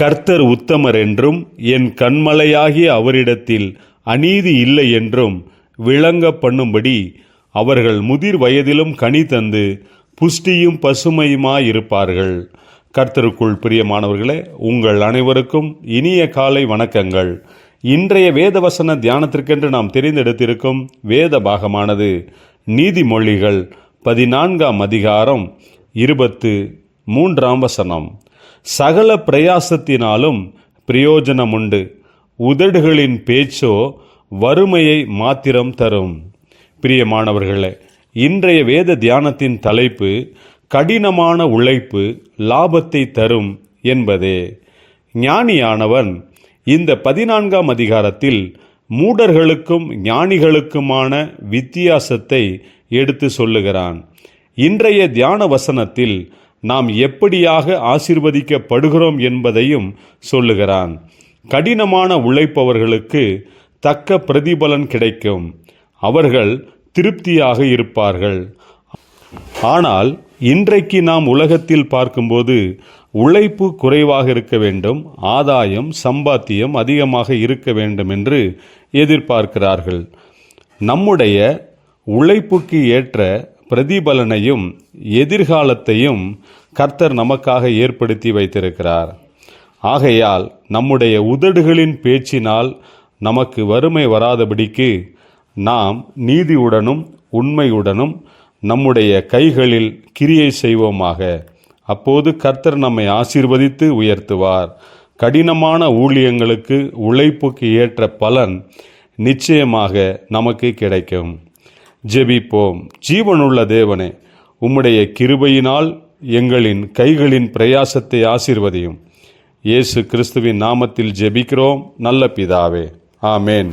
கர்த்தர் உத்தமர் என்றும் என் கண்மலையாகிய அவரிடத்தில் அநீதி இல்லை என்றும் விளங்க பண்ணும்படி அவர்கள் முதிர் வயதிலும் கனி தந்து புஷ்டியும் பசுமையுமாயிருப்பார்கள். கர்த்தருக்குள் பிரியமானவர்களே உங்கள் அனைவருக்கும் இனிய காலை வணக்கங்கள். இன்றைய வேதவசன தியானத்திற்கென்று நாம் தெரிந்தெடுத்திருக்கும் வேத பாகமானது நீதிமொழிகள் பதினான்காம் அதிகாரம் இருபத்து மூன்றாம் வசனம். சகல பிரயாசத்தினாலும் பிரயோஜனமுண்டு. உதடுகளின் பேச்சோ வறுமையை மாத்திரம் தரும். பிரியமானவர்களே இன்றைய வேத தியானத்தின் தலைப்பு கடினமான உழைப்பு லாபத்தை தரும் என்பதே. ஞானியானவன் இந்த பதினான்காம் அதிகாரத்தில் மூடர்களுக்கும் ஞானிகளுக்குமான வித்தியாசத்தை எடுத்து சொல்லுகிறான். இன்றைய தியான வசனத்தில் நாம் எப்படியாக ஆசிர்வதிக்கப்படுகிறோம் என்பதையும் சொல்லுகிறான். கடினமான உழைப்பவர்களுக்கு தக்க பிரதிபலன் கிடைக்கும். அவர்கள் திருப்தியாக இருப்பார்கள். ஆனால் இன்றைக்கு நாம் உலகத்தில் பார்க்கும்போது உழைப்பு குறைவாக இருக்க வேண்டும் ஆதாயம் சம்பாத்தியம் அதிகமாக இருக்க வேண்டும் என்று எதிர்பார்க்கிறார்கள். நம்முடைய உழைப்புக்கு ஏற்ற பிரதிபலனையும் எதிர்காலத்தையும் கர்த்தர் நமக்காக ஏற்படுத்தி வைத்திருக்கிறார். ஆகையால் நம்முடைய உதடுகளின் பேச்சினால் நமக்கு வறுமை வராதபடிக்கு நாம் நீதியுடனும் உண்மையுடனும் நம்முடைய கைகளில் கிரியை செய்வோமாக. அப்போது கர்த்தர் நம்மை ஆசீர்வதித்து உயர்த்துவார். கடினமான ஊழியங்களுக்கு உழைப்புக்கு ஏற்ற பலன் நிச்சயமாக நமக்கு கிடைக்கும். ஜெபிப்போம். ஜீவனுள்ள தேவனே உம்முடைய கிருபையினால் எங்களின் கைகளின் பிரயாசத்தை ஆசிர்வதியும். இயேசு கிறிஸ்துவின் நாமத்தில் ஜெபிக்கிறோம். நல்ல பிதாவே. ஆமேன்.